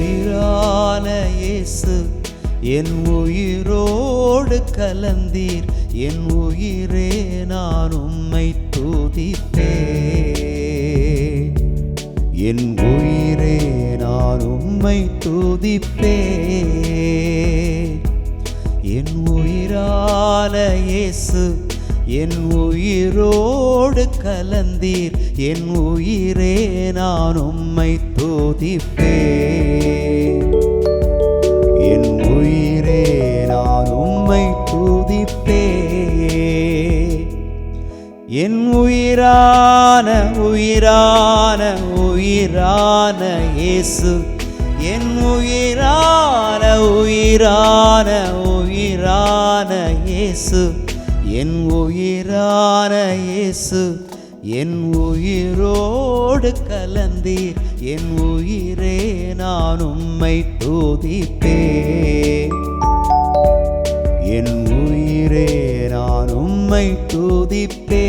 உயிரான இயேசு என் உயிரோடு கலந்தீர் என் உயிரே நான் உம்மை துதிப்பே என் உயிரே நான் உம்மை துதிப்பே என் உயிரான இயேசு என் உயிரோடு கலந்தீர் என் உயிரே நான் உம்மை தோதிப்பே என் உயிரே நான் உம்மை தூதிப்பே என் உயிரான உயிரான உயிரான இயேசு. என் உயிரான உயிரான உயிரான இயேசு. என் உயிரான இயேசு என் உயிரோடு கலந்தீர் என் உயிரே நான் உம்மை துதிப்பே என் உயிரே நான் உம்மை துதிப்பே